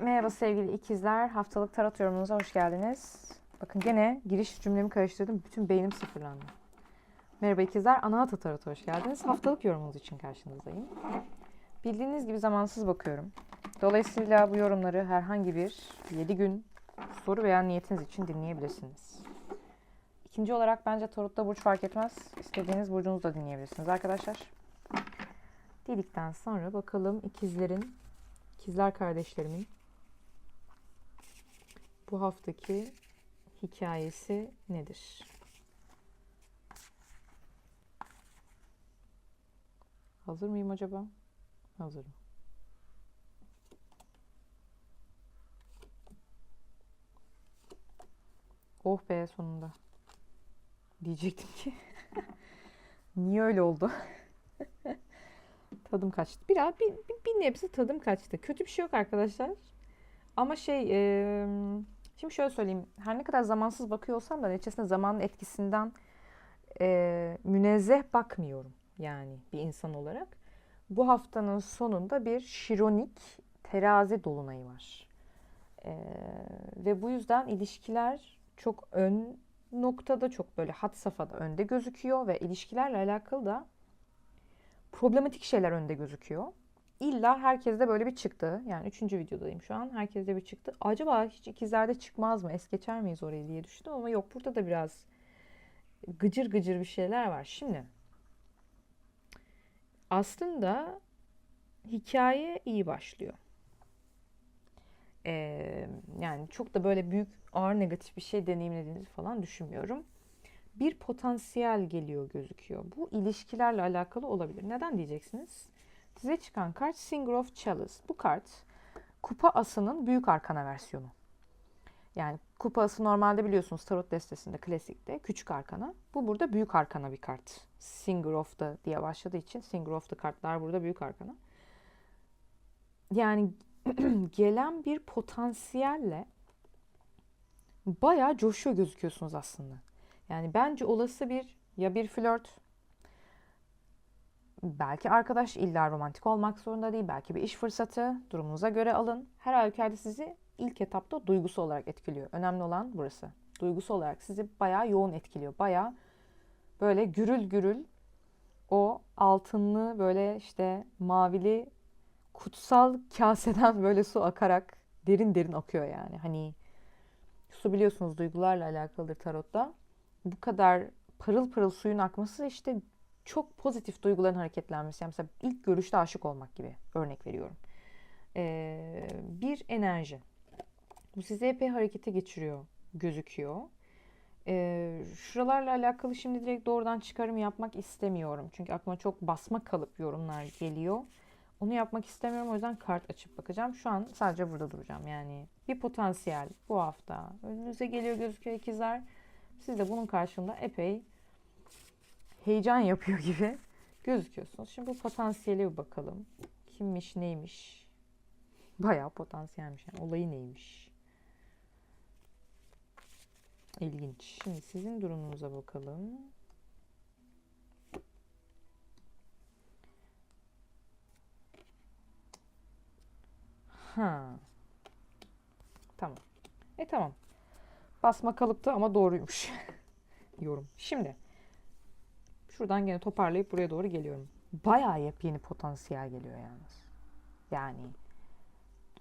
Merhaba sevgili ikizler. Haftalık tarot yorumunuza hoş geldiniz. Bakın gene giriş cümlemi karıştırdım. Bütün beynim sıfırlandı. Merhaba ikizler. Anahata Tarot'a hoş geldiniz. Haftalık yorumunuz için karşınızdayım. Bildiğiniz gibi zamansız bakıyorum. Dolayısıyla bu yorumları herhangi bir 7 gün soru veya niyetiniz için dinleyebilirsiniz. İkinci olarak bence Tarot'ta burç fark etmez. İstediğiniz burcunuzu da dinleyebilirsiniz arkadaşlar. Dedikten sonra bakalım ikizlerin, ikizler kardeşlerimin bu haftaki hikayesi nedir? Hazır mıyım acaba? Hazırım. Oh be sonunda. Diyecektim ki. Niye öyle oldu? tadım kaçtı. Biraz bir, bir, bir nebze tadım kaçtı. Kötü bir şey yok arkadaşlar. Ama şey e, şimdi şöyle söyleyeyim. Her ne kadar zamansız bakıyor olsam da neticesinde zamanın etkisinden e, münezzeh bakmıyorum. Yani bir insan olarak. Bu haftanın sonunda bir şironik terazi dolunayı var. E, ve bu yüzden ilişkiler çok ön noktada çok böyle hat safhada önde gözüküyor ve ilişkilerle alakalı da problematik şeyler önde gözüküyor. İlla herkeste böyle bir çıktı. Yani üçüncü videodayım şu an. Herkeste bir çıktı. Acaba hiç ikizlerde çıkmaz mı? Es geçer miyiz orayı diye düşündüm ama yok. Burada da biraz gıcır gıcır bir şeyler var. Şimdi aslında hikaye iyi başlıyor. Ee, yani çok da böyle büyük ağır negatif bir şey deneyimlediğinizi falan düşünmüyorum. Bir potansiyel geliyor gözüküyor. Bu ilişkilerle alakalı olabilir. Neden diyeceksiniz? Size çıkan kart Singer of Chalice. Bu kart kupa asının büyük arkana versiyonu. Yani kupa ası normalde biliyorsunuz tarot destesinde klasikte küçük arkana. Bu burada büyük arkana bir kart. Singer of the diye başladığı için Singer of the kartlar burada büyük arkana. Yani gelen bir potansiyelle bayağı coşuyor gözüküyorsunuz aslında. Yani bence olası bir ya bir flört belki arkadaş illa romantik olmak zorunda değil. Belki bir iş fırsatı durumunuza göre alın. Her halükarda sizi ilk etapta duygusu olarak etkiliyor. Önemli olan burası. Duygusu olarak sizi bayağı yoğun etkiliyor. Bayağı böyle gürül gürül o altınlı böyle işte mavili kutsal kaseden böyle su akarak derin derin akıyor yani. Hani su biliyorsunuz duygularla alakalıdır tarotta. Bu kadar pırıl pırıl suyun akması işte çok pozitif duyguların hareketlenmesi. Yani mesela ilk görüşte aşık olmak gibi örnek veriyorum. Ee, bir enerji. Bu sizi epey harekete geçiriyor gözüküyor. Ee, şuralarla alakalı şimdi direkt doğrudan çıkarım yapmak istemiyorum. Çünkü aklıma çok basma kalıp yorumlar geliyor. Onu yapmak istemiyorum o yüzden kart açıp bakacağım. Şu an sadece burada duracağım. Yani bir potansiyel bu hafta önünüze geliyor gözüküyor ikizler. Siz de bunun karşılığında epey heyecan yapıyor gibi gözüküyorsunuz. Şimdi bu potansiyeli bir bakalım. Kimmiş neymiş? Bayağı potansiyelmiş. Yani olayı neymiş? İlginç. Şimdi sizin durumunuza bakalım. Ha. Tamam. E tamam. Basma kalıptı ama doğruymuş. Yorum. Şimdi şuradan gene toparlayıp buraya doğru geliyorum. Bayağı yepyeni potansiyel geliyor yalnız. Yani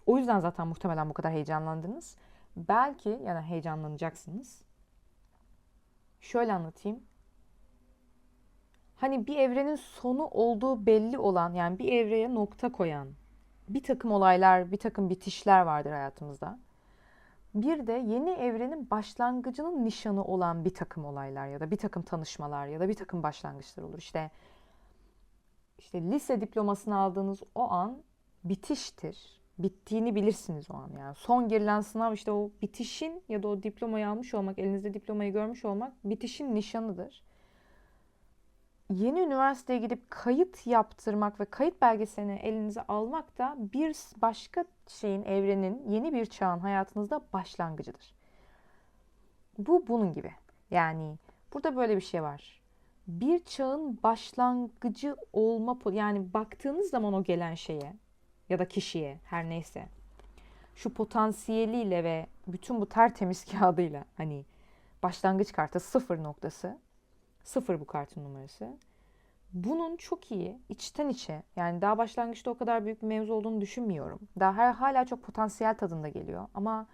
o yüzden zaten muhtemelen bu kadar heyecanlandınız. Belki yani heyecanlanacaksınız. Şöyle anlatayım. Hani bir evrenin sonu olduğu belli olan yani bir evreye nokta koyan bir takım olaylar, bir takım bitişler vardır hayatımızda. Bir de yeni evrenin başlangıcının nişanı olan bir takım olaylar ya da bir takım tanışmalar ya da bir takım başlangıçlar olur. İşte işte lise diplomasını aldığınız o an bitiştir. Bittiğini bilirsiniz o an yani. Son girilen sınav işte o bitişin ya da o diplomayı almış olmak, elinizde diplomayı görmüş olmak bitişin nişanıdır. Yeni üniversiteye gidip kayıt yaptırmak ve kayıt belgeselini elinize almak da bir başka şeyin, evrenin, yeni bir çağın hayatınızda başlangıcıdır. Bu bunun gibi. Yani burada böyle bir şey var. Bir çağın başlangıcı olma yani baktığınız zaman o gelen şeye ya da kişiye her neyse şu potansiyeliyle ve bütün bu tertemiz kağıdıyla hani başlangıç kartı sıfır noktası. Sıfır bu kartın numarası. Bunun çok iyi içten içe yani daha başlangıçta o kadar büyük bir mevzu olduğunu düşünmüyorum. Daha hala çok potansiyel tadında geliyor ama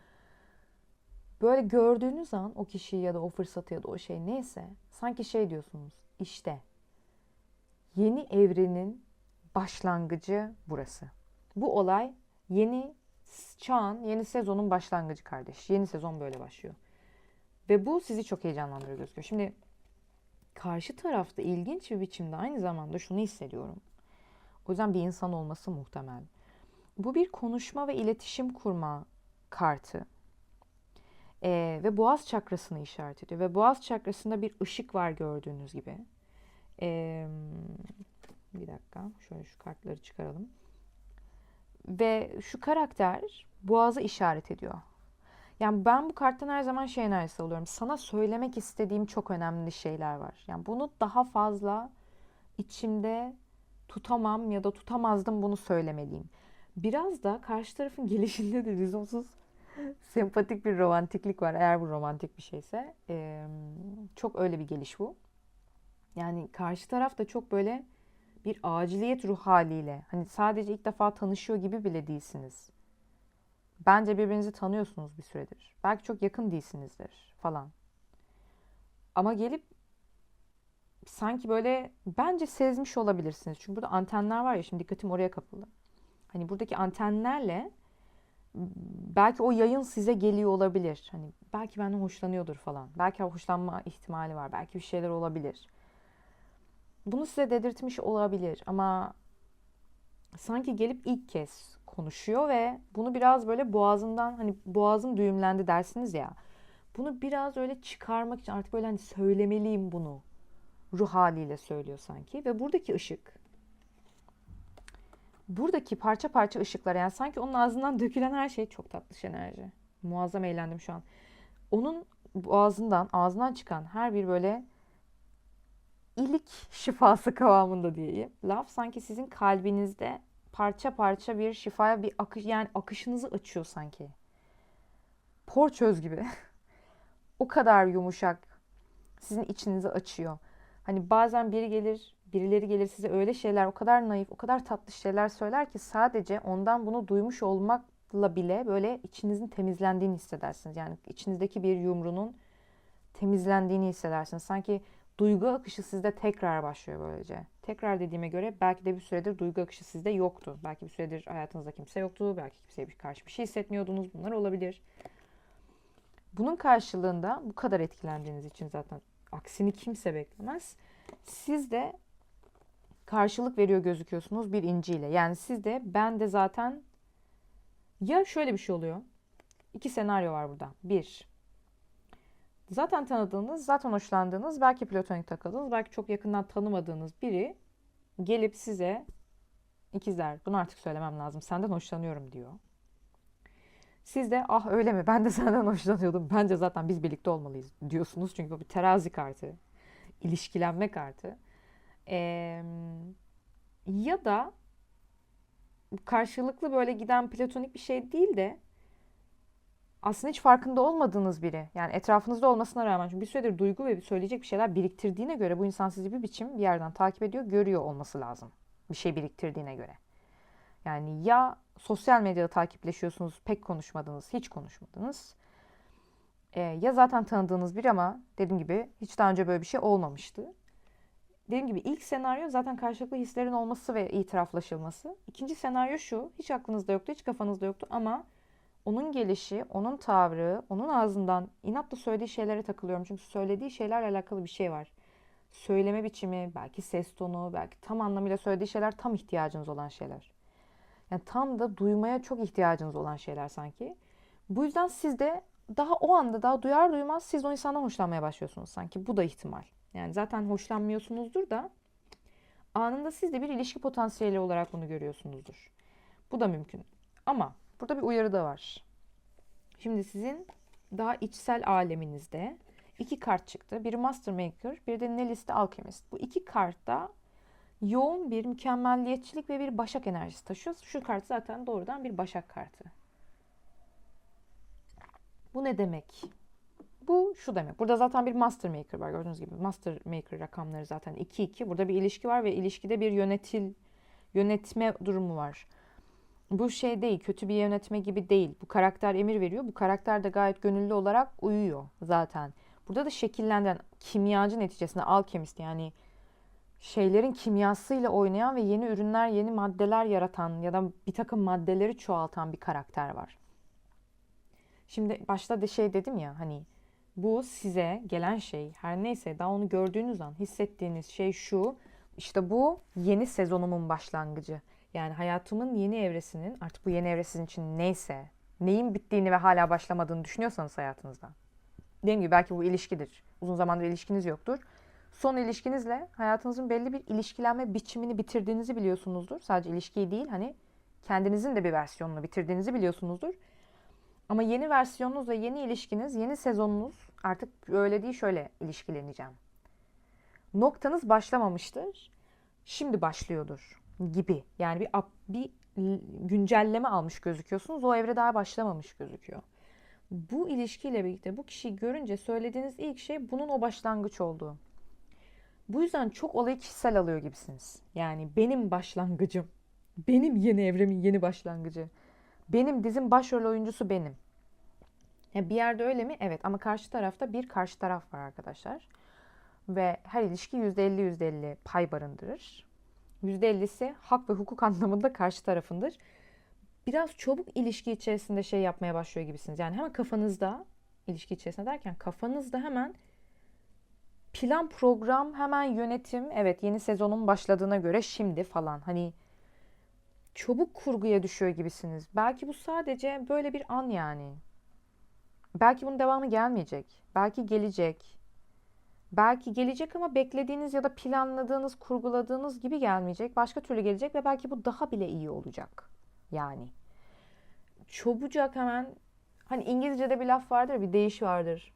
böyle gördüğünüz an o kişiyi ya da o fırsatı ya da o şey neyse sanki şey diyorsunuz işte yeni evrenin başlangıcı burası. Bu olay yeni çağın, yeni sezonun başlangıcı kardeş. Yeni sezon böyle başlıyor. Ve bu sizi çok heyecanlandırıyor gözüküyor. Şimdi karşı tarafta ilginç bir biçimde aynı zamanda şunu hissediyorum. O yüzden bir insan olması muhtemel. Bu bir konuşma ve iletişim kurma kartı. Ee, ve boğaz çakrasını işaret ediyor. Ve boğaz çakrasında bir ışık var gördüğünüz gibi. Ee, bir dakika şöyle şu kartları çıkaralım. Ve şu karakter boğazı işaret ediyor. Yani ben bu karttan her zaman şey enerjisi alıyorum. Sana söylemek istediğim çok önemli şeyler var. Yani bunu daha fazla içimde tutamam ya da tutamazdım bunu söylemeliyim. Biraz da karşı tarafın gelişinde de lüzumsuz sempatik bir romantiklik var. Eğer bu romantik bir şeyse. Ee, çok öyle bir geliş bu. Yani karşı taraf da çok böyle bir aciliyet ruh haliyle. Hani sadece ilk defa tanışıyor gibi bile değilsiniz. Bence birbirinizi tanıyorsunuz bir süredir. Belki çok yakın değilsinizdir falan. Ama gelip sanki böyle bence sezmiş olabilirsiniz. Çünkü burada antenler var ya şimdi dikkatim oraya kapalı. Hani buradaki antenlerle belki o yayın size geliyor olabilir. Hani belki benden hoşlanıyordur falan. Belki hoşlanma ihtimali var. Belki bir şeyler olabilir. Bunu size dedirtmiş olabilir ama sanki gelip ilk kez konuşuyor ve bunu biraz böyle boğazından hani boğazım düğümlendi dersiniz ya. Bunu biraz öyle çıkarmak için artık böyle hani söylemeliyim bunu. Ruh haliyle söylüyor sanki ve buradaki ışık buradaki parça parça ışıklar yani sanki onun ağzından dökülen her şey çok tatlış enerji. Muazzam eğlendim şu an. Onun boğazından, ağzından çıkan her bir böyle ilik şifası kıvamında diyeyim. Laf sanki sizin kalbinizde parça parça bir şifaya bir akış yani akışınızı açıyor sanki. Porçöz gibi. o kadar yumuşak. Sizin içinizi açıyor. Hani bazen biri gelir, birileri gelir size öyle şeyler, o kadar naif, o kadar tatlı şeyler söyler ki sadece ondan bunu duymuş olmakla bile böyle içinizin temizlendiğini hissedersiniz. Yani içinizdeki bir yumrunun temizlendiğini hissedersiniz. Sanki duygu akışı sizde tekrar başlıyor böylece. Tekrar dediğime göre belki de bir süredir duygu akışı sizde yoktu. Belki bir süredir hayatınızda kimse yoktu. Belki kimseye bir karşı bir şey hissetmiyordunuz. Bunlar olabilir. Bunun karşılığında bu kadar etkilendiğiniz için zaten aksini kimse beklemez. Siz de karşılık veriyor gözüküyorsunuz bir inciyle. Yani siz de ben de zaten ya şöyle bir şey oluyor. İki senaryo var burada. Bir, zaten tanıdığınız, zaten hoşlandığınız, belki platonik takıldığınız, belki çok yakından tanımadığınız biri gelip size ikizler bunu artık söylemem lazım senden hoşlanıyorum diyor. Siz de ah öyle mi ben de senden hoşlanıyordum bence zaten biz birlikte olmalıyız diyorsunuz. Çünkü bu bir terazi kartı, ilişkilenme kartı. Ee, ya da karşılıklı böyle giden platonik bir şey değil de aslında hiç farkında olmadığınız biri. Yani etrafınızda olmasına rağmen çünkü bir süredir duygu ve söyleyecek bir şeyler biriktirdiğine göre bu insan sizi bir biçim bir yerden takip ediyor, görüyor olması lazım. Bir şey biriktirdiğine göre. Yani ya sosyal medyada takipleşiyorsunuz, pek konuşmadınız, hiç konuşmadınız. E, ya zaten tanıdığınız biri ama dediğim gibi hiç daha önce böyle bir şey olmamıştı. Dediğim gibi ilk senaryo zaten karşılıklı hislerin olması ve itiraflaşılması. İkinci senaryo şu, hiç aklınızda yoktu, hiç kafanızda yoktu ama onun gelişi, onun tavrı, onun ağzından inatla söylediği şeylere takılıyorum. Çünkü söylediği şeylerle alakalı bir şey var. Söyleme biçimi, belki ses tonu, belki tam anlamıyla söylediği şeyler tam ihtiyacınız olan şeyler. Yani tam da duymaya çok ihtiyacınız olan şeyler sanki. Bu yüzden siz de daha o anda daha duyar duymaz siz o insandan hoşlanmaya başlıyorsunuz sanki. Bu da ihtimal. Yani zaten hoşlanmıyorsunuzdur da anında siz de bir ilişki potansiyeli olarak bunu görüyorsunuzdur. Bu da mümkün. Ama Burada bir uyarı da var. Şimdi sizin daha içsel aleminizde iki kart çıktı. Biri Master Maker, bir de Neliste Alchemist. Bu iki kart da yoğun bir mükemmelliyetçilik ve bir başak enerjisi taşıyor. Şu kart zaten doğrudan bir başak kartı. Bu ne demek? Bu şu demek. Burada zaten bir master maker var gördüğünüz gibi. Master maker rakamları zaten 2-2. Burada bir ilişki var ve ilişkide bir yönetil yönetme durumu var. Bu şey değil, kötü bir yönetme gibi değil. Bu karakter emir veriyor. Bu karakter de gayet gönüllü olarak uyuyor zaten. Burada da şekillenden kimyacı neticesinde alkemist yani şeylerin kimyasıyla oynayan ve yeni ürünler, yeni maddeler yaratan ya da bir takım maddeleri çoğaltan bir karakter var. Şimdi başta da şey dedim ya hani bu size gelen şey her neyse daha onu gördüğünüz an hissettiğiniz şey şu. İşte bu yeni sezonumun başlangıcı. Yani hayatımın yeni evresinin artık bu yeni evre sizin için neyse, neyin bittiğini ve hala başlamadığını düşünüyorsanız hayatınızda. Dediğim gibi belki bu ilişkidir. Uzun zamandır ilişkiniz yoktur. Son ilişkinizle hayatınızın belli bir ilişkilenme biçimini bitirdiğinizi biliyorsunuzdur. Sadece ilişkiyi değil hani kendinizin de bir versiyonunu bitirdiğinizi biliyorsunuzdur. Ama yeni versiyonunuz ve yeni ilişkiniz, yeni sezonunuz artık öyle değil şöyle ilişkileneceğim. Noktanız başlamamıştır. Şimdi başlıyordur gibi. Yani bir bir güncelleme almış gözüküyorsunuz. O evre daha başlamamış gözüküyor. Bu ilişkiyle birlikte bu kişiyi görünce söylediğiniz ilk şey bunun o başlangıç olduğu. Bu yüzden çok olayı kişisel alıyor gibisiniz. Yani benim başlangıcım. Benim yeni evremin yeni başlangıcı. Benim dizim başrol oyuncusu benim. Ya bir yerde öyle mi? Evet ama karşı tarafta bir karşı taraf var arkadaşlar. Ve her ilişki %50 %50 pay barındırır. %50'si hak ve hukuk anlamında karşı tarafındır. Biraz çabuk ilişki içerisinde şey yapmaya başlıyor gibisiniz. Yani hemen kafanızda ilişki içerisinde derken kafanızda hemen plan program hemen yönetim evet yeni sezonun başladığına göre şimdi falan hani çabuk kurguya düşüyor gibisiniz. Belki bu sadece böyle bir an yani. Belki bunun devamı gelmeyecek. Belki gelecek. Belki gelecek ama beklediğiniz ya da planladığınız, kurguladığınız gibi gelmeyecek. Başka türlü gelecek ve belki bu daha bile iyi olacak. Yani çabucak hemen hani İngilizce'de bir laf vardır, bir deyiş vardır.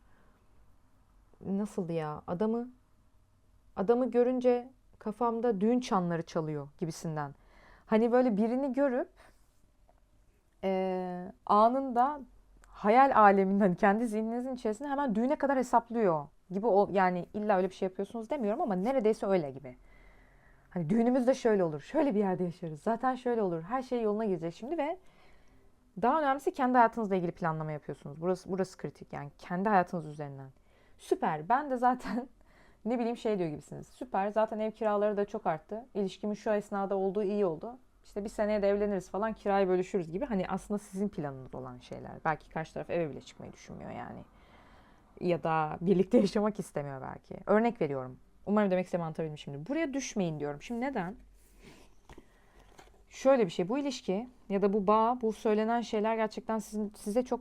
Nasıldı ya? Adamı adamı görünce kafamda düğün çanları çalıyor gibisinden. Hani böyle birini görüp e, anında hayal aleminin hani kendi zihninizin içerisinde hemen düğüne kadar hesaplıyor gibi o yani illa öyle bir şey yapıyorsunuz demiyorum ama neredeyse öyle gibi. Hani düğünümüz de şöyle olur. Şöyle bir yerde yaşarız. Zaten şöyle olur. Her şey yoluna girecek şimdi ve daha önemlisi kendi hayatınızla ilgili planlama yapıyorsunuz. Burası burası kritik yani kendi hayatınız üzerinden. Süper. Ben de zaten ne bileyim şey diyor gibisiniz. Süper. Zaten ev kiraları da çok arttı. İlişkimin şu esnada olduğu iyi oldu. İşte bir seneye de evleniriz falan kirayı bölüşürüz gibi. Hani aslında sizin planınız olan şeyler. Belki karşı taraf eve bile çıkmayı düşünmüyor yani. Ya da birlikte yaşamak istemiyor belki. Örnek veriyorum. Umarım demek istediğimi anlatabildim şimdi. Buraya düşmeyin diyorum. Şimdi neden? Şöyle bir şey. Bu ilişki ya da bu bağ, bu söylenen şeyler gerçekten sizin, size çok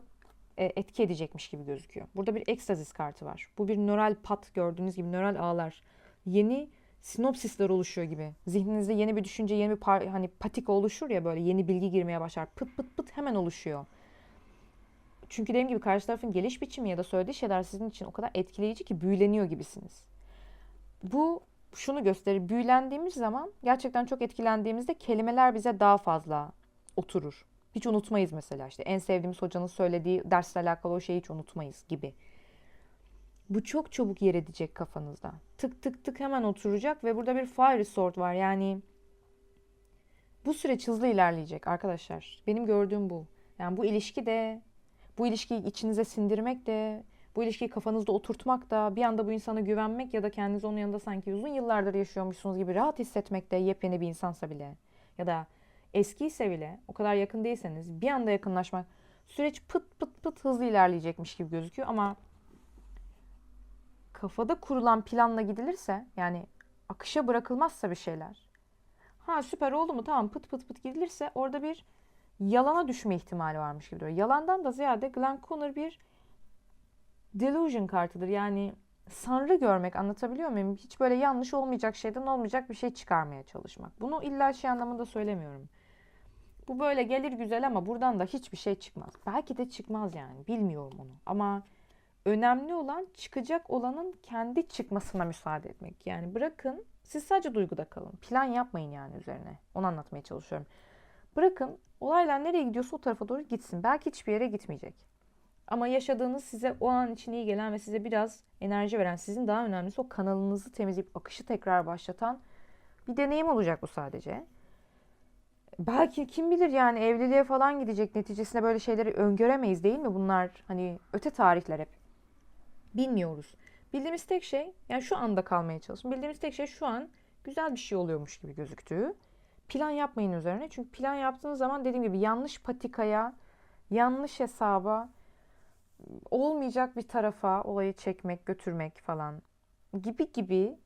e, etki edecekmiş gibi gözüküyor. Burada bir ekstazis kartı var. Bu bir nöral pat gördüğünüz gibi nöral ağlar. Yeni sinopsisler oluşuyor gibi. Zihninizde yeni bir düşünce, yeni bir par hani patik oluşur ya böyle yeni bilgi girmeye başlar. Pıt pıt pıt hemen oluşuyor. Çünkü dediğim gibi karşı tarafın geliş biçimi ya da söylediği şeyler sizin için o kadar etkileyici ki büyüleniyor gibisiniz. Bu şunu gösterir. Büyülendiğimiz zaman gerçekten çok etkilendiğimizde kelimeler bize daha fazla oturur. Hiç unutmayız mesela işte en sevdiğimiz hocanın söylediği dersle alakalı o şeyi hiç unutmayız gibi. Bu çok çabuk yer edecek kafanızda. Tık tık tık hemen oturacak ve burada bir fire sword var. Yani bu süreç hızlı ilerleyecek arkadaşlar. Benim gördüğüm bu. Yani bu ilişki de, bu ilişkiyi içinize sindirmek de, bu ilişkiyi kafanızda oturtmak da, bir anda bu insana güvenmek ya da kendinizi onun yanında sanki uzun yıllardır yaşıyormuşsunuz gibi rahat hissetmek de yepyeni bir insansa bile ya da eskiyse bile o kadar yakın değilseniz bir anda yakınlaşmak süreç pıt pıt pıt hızlı ilerleyecekmiş gibi gözüküyor ama kafada kurulan planla gidilirse yani akışa bırakılmazsa bir şeyler. Ha süper oldu mu tamam pıt pıt pıt gidilirse orada bir yalana düşme ihtimali varmış gibi duruyor. Yalandan da ziyade Glenn Connor bir delusion kartıdır. Yani sanrı görmek anlatabiliyor muyum? Hiç böyle yanlış olmayacak şeyden olmayacak bir şey çıkarmaya çalışmak. Bunu illa şey anlamında söylemiyorum. Bu böyle gelir güzel ama buradan da hiçbir şey çıkmaz. Belki de çıkmaz yani. Bilmiyorum onu. Ama önemli olan çıkacak olanın kendi çıkmasına müsaade etmek. Yani bırakın siz sadece duyguda kalın. Plan yapmayın yani üzerine. Onu anlatmaya çalışıyorum. Bırakın olaylar nereye gidiyorsa o tarafa doğru gitsin. Belki hiçbir yere gitmeyecek. Ama yaşadığınız size o an için iyi gelen ve size biraz enerji veren, sizin daha önemlisi o kanalınızı temizleyip akışı tekrar başlatan bir deneyim olacak bu sadece. Belki kim bilir yani evliliğe falan gidecek neticesinde böyle şeyleri öngöremeyiz değil mi? Bunlar hani öte tarihler hep. Bilmiyoruz. Bildiğimiz tek şey yani şu anda kalmaya çalışın. Bildiğimiz tek şey şu an güzel bir şey oluyormuş gibi gözüktüğü. Plan yapmayın üzerine. Çünkü plan yaptığınız zaman dediğim gibi yanlış patikaya, yanlış hesaba, olmayacak bir tarafa olayı çekmek, götürmek falan gibi gibi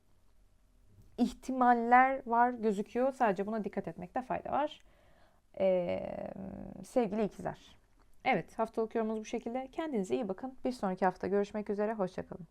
ihtimaller var gözüküyor. Sadece buna dikkat etmekte fayda var. Ee, sevgili ikizler. Evet haftalık yorumumuz bu şekilde. Kendinize iyi bakın. Bir sonraki hafta görüşmek üzere. Hoşçakalın.